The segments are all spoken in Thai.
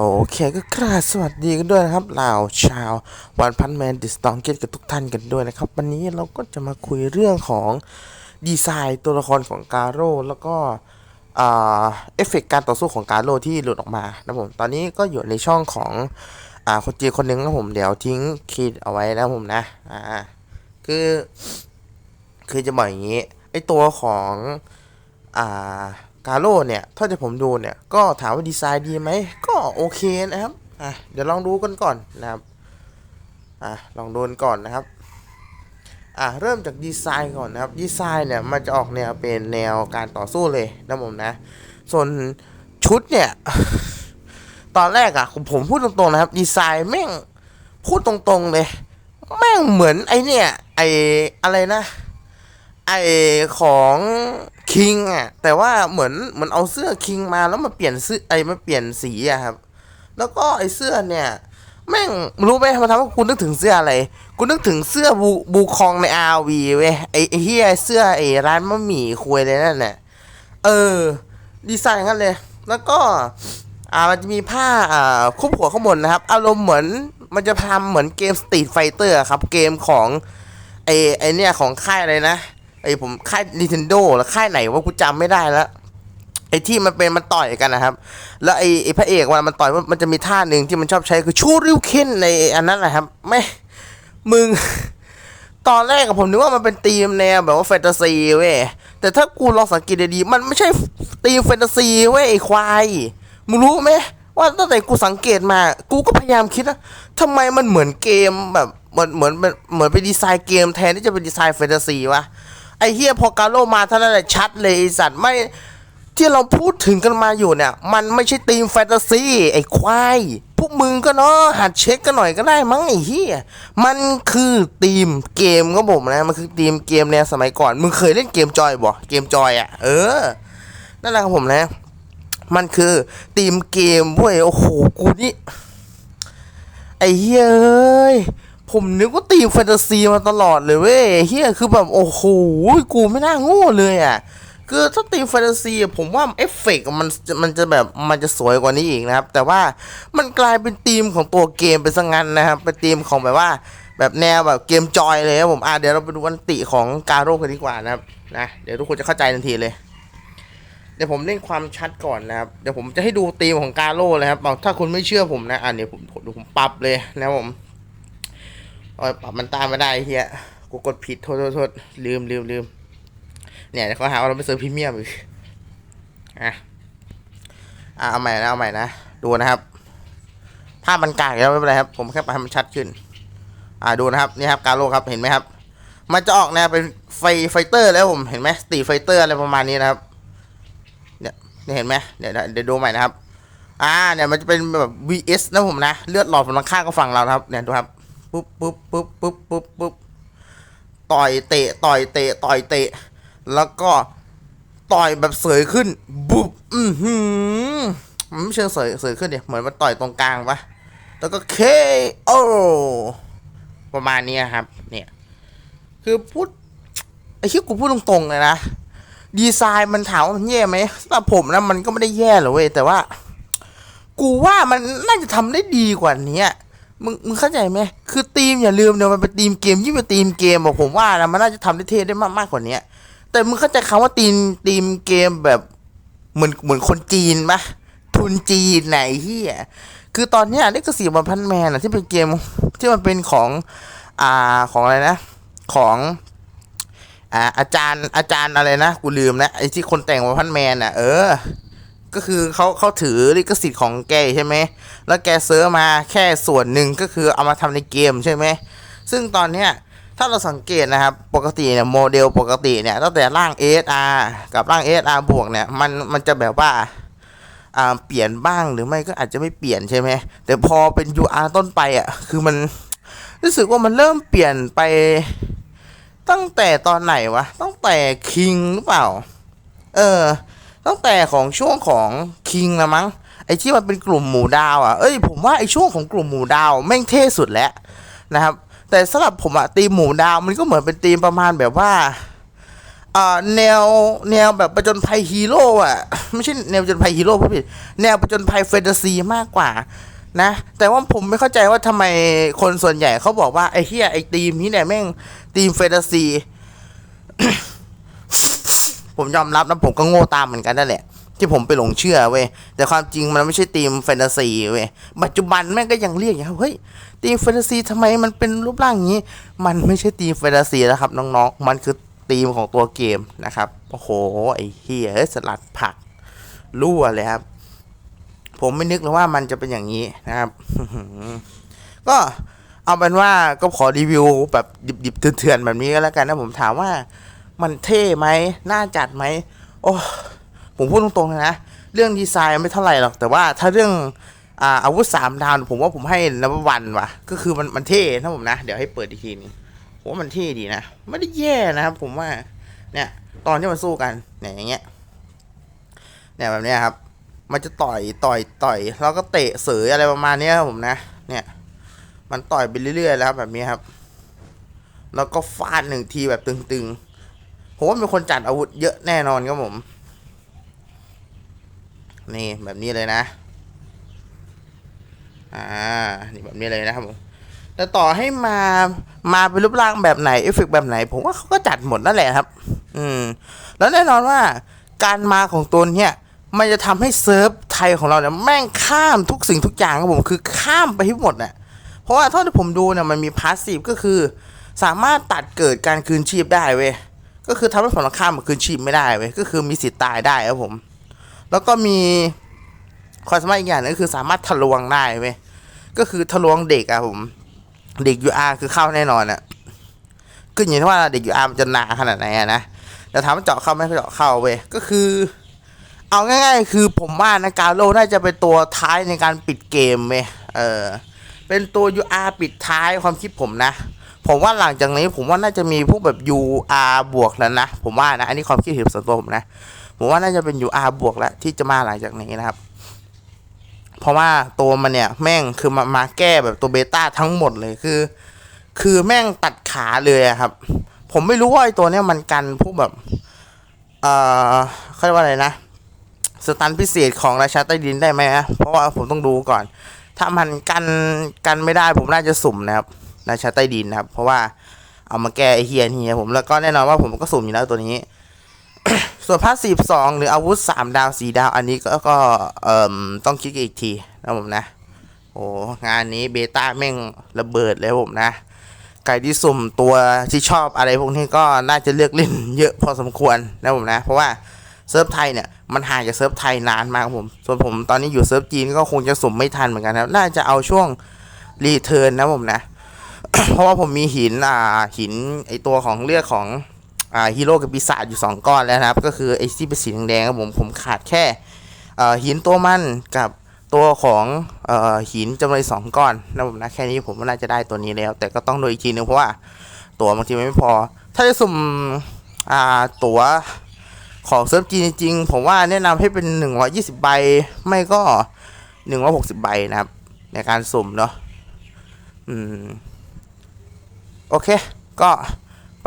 โอเคก็กราบสวัสดีกันด้วยนะครับเหล่าชาววันพันแมนดิสตองเกตกับทุกท่านกันด้วยนะครับ วันนี้เราก็จะมาคุยเรื่องของดีไซน์ตัวละครของกาโร่แล้วก็เอฟเฟกต์การต่อสู้ของกาโร่ที่หลุดออกมานะผมตอนนี้ก็อยู่ในช่องของอ่าคนจีคนหนึ่งนะผมเดี๋ยวทิ้งคีดเอาไว้นะผมนะอ่าคือคือจะบอกอย่างนี้ไอตัวของอ่า กาโร่เนี่ยถ้าจะผมดูเนี่ยก็ถามว่าดีไซน์ดีไหมก็โอเคนะครับอะเดี๋ยวลองดูกันก่อนนะครับอะลองดูกันก่อนนะครับอะเริ่มจากดีไซน์ก่อนนะครับดีไซน์เนี่ยมันจะออกแนวเป็นแนวการต่อสู้เลยนะผมนะ ส่วนชุดเนี่ย ตอนแรกอะผมผมพูดตรงๆนะครับ ดีไซน์แม่งพูดตรงๆเลย แม่งเหมือนไอเนี่ยไออะไรนะ ไอของ คิงอะ แต่ว่าเหมือนเหมือนเอาเสื้อคิงมาแล้วมาเปลี่ยนเสื้อไอ้มาเปลี่ยนสีอะครับ แล้วก็ไอ้เสื้อเนี่ย แม่งรู้ไหมมันทำให้กูนึกถึงเสื้ออะไรกูนึกถึงเสื้อบูบูคองในอาวีเว้ยไอไอเฮียเสื้อไอ้ร้านมะหมี่คุยเลยนั่นแหละเออ ดีไซน์งั้นเลย แล้วก็ อ่ามันจะมีผ้าอ่าคลุมหัวข้างบนนะครับ อารมณ์เหมือนมันจะทำเหมือนเกม Street Fighter อะครับ เกมของไอ้ไอเนี่ยของค่ายอะไรนะ ไอผมค่าย Nintendo แล้วค่ายไหนว่ากูจำไม่ได้แล้วไอที่มันเป็นมันต่อยกันนะครับ แล้วไอไอพระเอกวันมันต่อยมันมันจะมีท่าหนึ่งที่มันชอบใช้คือชูริวเคนในอันนั้นแหละครับไม่มึง ตอนแรกกับผมนึกว่ามันเป็นธีมแนวแบบว่าแฟนตาซีเว้ยแต่ถ้ากูลองสังเกตดีๆมันไม่ใช่ธีมแฟนตาซีเว้ยไอควายมึงรู้ไหมว่าตั้งแต่กูสังเกตมา กูก็พยายามคิดนะทำไมมันเหมือนเกมแบบเหมือนเหมือนเหมือนเหมือนเป็นดีไซน์เกมแทนที่จะเป็นดีไซน์แฟนตาซีวะ ไอเฮียพอกาโลมาเท่านั้นแหละชัดเลยไอสัตว์ไม่ที่เราพูดถึงกันมาอยู่เนี่ย มันไม่ใช่ธีมแฟนตาซีไอควายพวกมึงก็เนาะหัดเช็คกันหน่อยก็ได้มั้งไอเฮียมันคือธีมเกมก็ผมนะ มันคือธีมเกมแนวสมัยก่อน มึงเคยเล่นเกมจอยบ่เกมจอยอะ เออ นั่นแหละครับผมนะ มันคือธีมเกมเว้ยโอ้โหกูนี่ไอ้เฮ้ยเอ้ย ผมนึกว่าธีมแฟนตาซีมาตลอดเลยเว้ยเฮียคือแบบ โอ้โห กูไม่น่าโง่เลยอะ คือถ้าธีมแฟนตาซีผมว่าเอฟเฟกต์มันมันจะแบบมันจะสวยกว่านี้อีกนะครับ แต่ว่ามันกลายเป็นธีมของตัวเกมไปซะงั้นนะครับ เป็นธีมของแบบว่า แบบแนวแบบเกมจอยเลยครับผมอะเดี๋ยวเราไปดูวันติของการโร่กันดีกว่านะครับนะเดี๋ยวทุกคนจะเข้าใจทันทีเลยเดี๋ยวผมเล่นความชัดก่อนนะครับ เดี๋ยวผมจะให้ดูธีมของกาโร่เลยครับเอาถ้าคุณไม่เชื่อผมนะ อะเดี๋ยวผมผมผมปรับเลยนะผม โอ้ยปรับมันตามไม่ได้เฮียกูกดผิดโทษโทษโทษลืมลืมลืมเนี่ยเขาหาว่าเราไม่ซิร์ฟพรีเมียมอีกอะอะเอาใหม่นะเอาใหม่นะดูนะครับ ภาพมันกากแล้วไม่เป็นไรครับ ผมแค่ปรับให้มันชัดขึ้น อ่าดูนะครับนี่ครับ การโร่ครับเห็นไหมครับ มันจะออกแนวเป็นไฟไฟเตอร์แล้วผมเห็นไหมสตีไฟเตอร์อะไรประมาณนี้นะครับเนี่ยเนี่ยเห็นไหมเดี๋ยวเดี๋ยวดูใหม่นะครับ อ่าเนี่ยมันจะเป็นแบบ vs นะผมนะ เลือดหลอดฝั่งข้างก็ฝั่งเราครับเนี่ยดูครับ ปุ๊บปุ๊บปุ๊บปุ๊บปุ๊บปุ๊บต่อยเตะต่อยเตะต่อยเตะ แล้วก็ต่อยแบบเสยขึ้นบุบอือหือมันไม่เชิงเสยเสยขึ้นเนี่ยเหมือนมันต่อยตรงกลางปะแล้วก็ KO ประมาณนี้ครับ เนี่ย คือพูดไอ้ที่กูพูดตรงๆเลยนะดีไซน์มันถามว่ามันแย่ไหมสำหรับผมนะมันก็ไม่ได้แย่หรอกเว้ยแต่ว่า กูว่ามันน่าจะทำได้ดีกว่านี้ มึงมึงเข้าใจไหมคือทีมอย่าลืมเดี๋ยวมันเป็นทีมเกมยิ่งเป็นทีมเกมบอกผมว่านะมันน่าจะทำได้เท่ได้มากมากกว่านี้แต่มึงเข้าใจคำว่าทีมทีมเกมแบบเหมือนเหมือนคนจีนปะทุนจีนไหนเฮียคือตอนเนี้ยนี่ก็สี่วันพันแมนอะที่เป็นเกมที่มันเป็นของอ่าของอะไรนะ ของอ่าอาจารย์อาจารย์อะไรนะ กูลืมนะไอ้ที่คนแต่งวันพันแมนอะเออ ก็คือเขาเขาถือลิขสิทธิ์ของแกใช่ไหม แล้วแกเซิร์มาแค่ส่วนหนึ่งก็คือเอามาทำในเกมใช่ไหม ซึ่งตอนเนี้ยถ้าเราสังเกตนะครับ ปกติเนี่ยโมเดลปกติเนี่ยตั้งแต่ร่าง SR กับร่าง SR บวกเนี่ยมันมันจะแบบว่าอ่าเปลี่ยนบ้างหรือไม่ก็อาจจะไม่เปลี่ยนใช่ไหม แต่พอเป็น UR ต้นไปอะคือมันรู้สึกว่ามันเริ่มเปลี่ยนไปตั้งแต่ตอนไหนวะ ตั้งแต่คิงหรือเปล่า เออ ตั้งแต่ของช่วงของคิงละมั้งไอที่มันเป็นกลุ่มหมู่ดาวอะเอ้ยผมว่าไอช่วงของกลุ่มหมู่ดาวแม่งเท่สุดแล้วนะครับ แต่สำหรับผมอะตีมหมู่ดาวมันก็เหมือนเป็นตีมประมาณแบบว่าอ่าแนวแนวแบบประจนภัยฮีโร่อะไม่ใช่แนวประจนภัยฮีโร่ผู้ผิด แนวประจนภัยแฟนตาซีมากกว่านะ แต่ว่าผมไม่เข้าใจว่าทำไมคนส่วนใหญ่เขาบอกว่าไอ้เฮียไอ้ทีมนี้เนี่ยแม่งทีมแฟนตาซี ผมยอมรับนะผมก็โง่ตามเหมือนกันนั่นแหละ ที่ผมไปหลงเชื่อเว้ยแต่ความจริงมันไม่ใช่ทีมแฟนตาซีเว้ยปัจจุบันแม่งก็ยังเรียกอย่างเฮ้ยทีมแฟนตาซีทำไมมันเป็นรูปร่างอย่างนี้ มันไม่ใช่ทีมแฟนตาซีนะครับน้องๆมันคือทีมของตัวเกมนะครับโอ้โหไอ้เฮ้ยสลัดผักรั่วเลยครับ ผมไม่นึกเลยว่ามันจะเป็นอย่างนี้นะครับก็เอาเป็นว่าก็ขอรีวิวแบบดิบๆเถื่อนๆแบบนี้ก็แล้วกันนะผมถามว่า มันเท่ไหมน่าจัดไหมโอ้ผมพูดตรงๆเลยนะ เรื่องดีไซน์ไม่เท่าไหร่หรอก แต่ว่าถ้าเรื่องอ่าอาวุธสามดาว ผมว่าผมให้นับวันว่ะ ก็คือมันมันเท่นะผมนะ เดี๋ยวให้เปิดอีกทีนึงผมว่ามันเท่ดีนะ ไม่ได้แย่นะครับผมว่า เนี่ย ตอนที่มันสู้กัน เนี่ยอย่างเงี้ย เนี่ยแบบเนี้ยครับ มันจะต่อยต่อยต่อยแล้วก็เตะเสยอะไรประมาณเนี้ยครับผมนะ เนี่ย มันต่อยไปเรื่อยๆแล้วแบบนี้ครับ แล้วก็ฟาดหนึ่งทีแบบตึงๆ ผมว่ามีคนจัดอาวุธเยอะแน่นอนครับผม นี่แบบนี้เลยนะ อ่า นี่แบบนี้เลยนะครับผม แต่ต่อให้มา มาเป็นรูปร่างแบบไหนเอฟเฟกแบบไหน ผมว่าเขาก็จัดหมดนั่นแหละครับ อืม แล้วแน่นอนว่าการมาของตัวเนี้ยมันจะทำให้เซิร์ฟไทยของเราเนี่ยแม่งข้ามทุกสิ่งทุกอย่างครับผมคือข้ามไปให้หมดน่ะเพราะว่าเท่าที่ผมดูเนี่ยมันมีพาสซีฟก็คือ สามารถตัดเกิดการคืนชีพได้เว้ย ก็คือทำให้ฝั่งตรงข้ามมันคืนชีพไม่ได้เว้ยก็คือมีสิทธิ์ตายได้ครับผม แล้วก็มีความสามารถอีกอย่างหนึงก็คือสามารถทะลวงได้เว้ยก็คือทะลวงเด็กอะผม เด็ก UR คือเข้าแน่นอนอะก็อย่างที่ว่าเด็ก UR มันจะหนาขนาดไหนอะนะแต่ถามว่าเจาะเข้าไหมก็เจาะเข้าเว้ยก็คือ เอาง่ายๆ คือผมว่านะกาโลน่าจะเป็นตัวท้ายในการปิดเกมเว้ยเออเป็นตัว UR ปิดท้ายความคิดผมนะ ผมว่าหลังจากนี้ผมว่าน่าจะมีพวกแบบ UR บวกแล้วนะ ผมว่านะ อันนี้ความคิดเห็นส่วนตัวผมนะ ผมว่าน่าจะเป็น UR บวกแล้วที่จะมาหลังจากนี้นะครับ เพราะว่าตัวมันเนี่ยแม่งคือมามาแก้แบบตัวเบต้าทั้งหมดเลยคือ คือแม่งตัดขาเลยครับ ผมไม่รู้ว่าไอตัวเนี้ยมันกันพวกแบบ เอ่อเขาเรียกว่าอะไรนะสตันพิเศษของราชาใต้ดินได้ไหมฮะเพราะว่าผมต้องดูก่อน ถ้ามันกันกันไม่ได้ผมน่าจะสุ่มนะครับ ราชาใต้ดินนะครับ เพราะว่าเอามาแก้ไอเฮียเฮียผมแล้วก็แน่นอนว่าผมก็สุ่มอยู่แล้วตัวนี้ ส่วนพาสซีฟสองหรืออาวุธสามดาวสี่ดาว อันนี้ก็ก็เอ่อต้องคิดอีกทีนะผมนะ โอ้งานนี้เบต้าแม่งระเบิดเลยผมนะใครที่สุ่มตัวที่ชอบอะไรพวกนี้ก็น่าจะเลือกเล่นเยอะพอสมควรนะผมนะ เพราะว่าเซิร์ฟไทยเนี่ยมันห่างจากเซิร์ฟไทยนานมากผม ส่วนผมตอนนี้อยู่เซิร์ฟจีนก็คงจะสุ่มไม่ทันเหมือนกันนะครับ น่าจะเอาช่วงรีเทิร์นนะผมนะ เพราะว่าผมมีหินอ่าหินไอตัวของเลือดของอ่าฮีโร่กับปีศาจอยู่ 2 ก้อนแล้วนะครับ ก็คือไอที่เป็นสีแดงครับผมผมขาดแค่อ่อหินตัวมันกับตัวของเอ่อหินจำนวนสองก้อนนะผมนะแค่นี้ผมก็น่าจะได้ตัวนี้แล้ว แต่ก็ต้องดูอีกทีนึงเพราะว่าตัวบางทีมันไม่พอ ถ้าจะสุ่มอ่าตัวของเซิร์ฟจีนจริงๆผมว่าแนะนำให้เป็น 120 ใบ ไม่ก็ 160 ใบนะครับ ในการสุ่มเนาะอืม โอเค ก็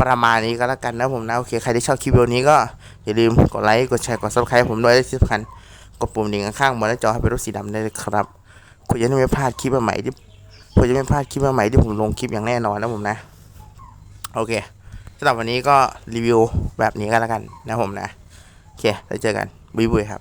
ประมาณนี้ก็แล้วกันนะผมนะ โอเค ใครที่ชอบคลิปวิดีโอนี้ก็อย่าลืมกดไลค์ กดแชร์ กด subscribe ผมด้วยและที่สำคัญกดปุ่มดิ่งข้างๆบนหน้าจอให้เป็นรูปสีดำได้เลยครับคุณจะไม่พลาดคลิปใหม่ที่คุณจะไม่พลาดคลิปใหม่ที่ผมลงคลิปอย่างแน่นอนนะผมนะ โอเคสำหรับวันนี้ก็รีวิวแบบนี้ก็แล้วกันนะผมนะ โอเค แล้วเจอกันบุยบุยครับ